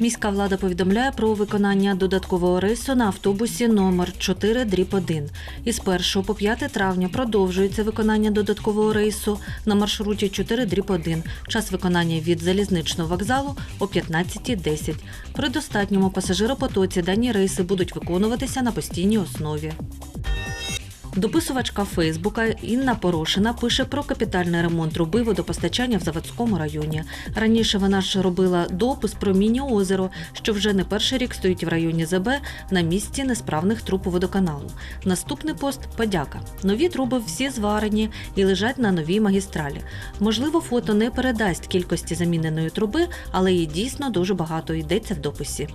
Міська влада повідомляє про виконання додаткового рейсу на автобусі номер 4 дріб 1. Із 1 по 5 травня продовжується виконання додаткового рейсу на маршруті 4 дріб 1. Час виконання від залізничного вокзалу о 15.10. При достатньому пасажиропотоці дані рейси будуть виконуватися на постійній основі. Дописувачка Фейсбука Інна Порошина пише про капітальний ремонт труби водопостачання в Заводському районі. Раніше вона ж робила допис про міні-озеро, що вже не перший рік стоїть в районі ЗБ на місці несправних труб водоканалу. Наступний пост подяка. Нові труби всі зварені і лежать на новій магістралі. Можливо, фото не передасть кількості заміненої труби, але її дійсно дуже багато йдеться в дописі.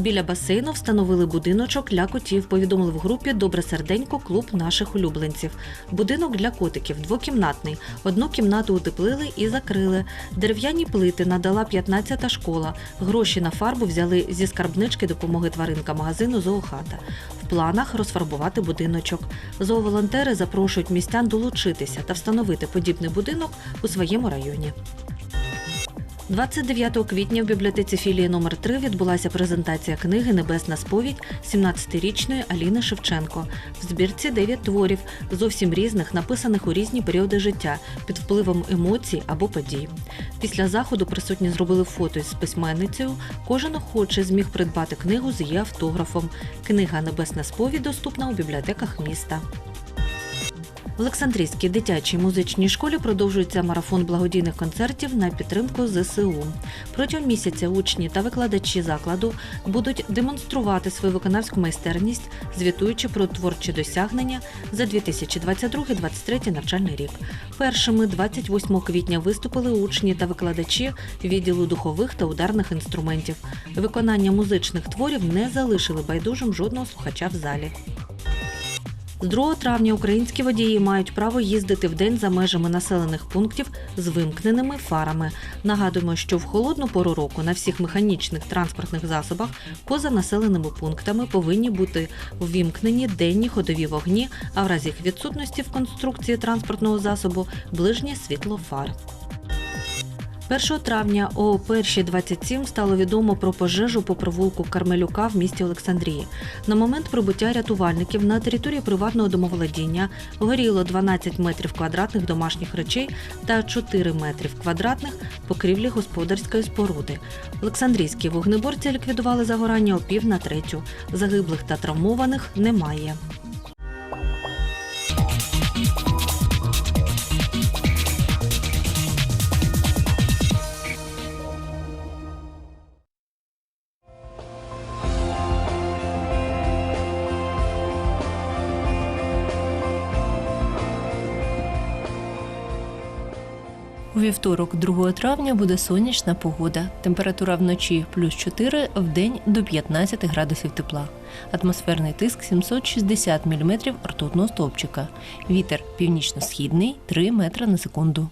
Біля басейну встановили будиночок для котів. Повідомили в групі Добре серденько клуб наших улюбленців. Будинок для котиків двокімнатний. Одну кімнату утеплили і закрили. Дерев'яні плити надала 15-та школа. Гроші на фарбу взяли зі скарбнички допомоги тваринка магазину Зоохата. В планах розфарбувати будиночок. Зооволонтери запрошують містян долучитися та встановити подібний будинок у своєму районі. 29 квітня в бібліотеці філії номер 3 відбулася презентація книги Небесна сповідь 17-річної Аліни Шевченко. В збірці 9 творів, зовсім різних, написаних у різні періоди життя, під впливом емоцій або подій. Після заходу присутні зробили фото із письменницею. Кожен охочий зміг придбати книгу з її автографом. Книга Небесна сповідь доступна у бібліотеках міста. В Олександрійській дитячій музичній школі продовжується марафон благодійних концертів на підтримку ЗСУ. Протягом місяця учні та викладачі закладу будуть демонструвати свою виконавську майстерність, звітуючи про творчі досягнення за 2022-2023 навчальний рік. Першими 28 квітня виступили учні та викладачі відділу духових та ударних інструментів. Виконання музичних творів не залишили байдужим жодного слухача в залі. З 2 травня українські водії мають право їздити в день за межами населених пунктів з вимкненими фарами. Нагадуємо, що в холодну пору року на всіх механічних транспортних засобах поза населеними пунктами повинні бути ввімкнені денні ходові вогні, а в разі їх відсутності в конструкції транспортного засобу ближнє світло фар. 1 травня о 1.27 стало відомо про пожежу по провулку Кармелюка в місті Олександрії. На момент прибуття рятувальників на території приватного домоволодіння горіло 12 метрів квадратних домашніх речей та 4 метрів квадратних покрівлі господарської споруди. Олександрійські вогнеборці ліквідували загорання о пів на третю. Загиблих та травмованих немає. У вівторок, 2 травня, буде сонячна погода. Температура вночі плюс 4, в день до 15 градусів тепла. Атмосферний тиск 760 мм ртутного стовпчика. Вітер північно-східний 3 метри на секунду.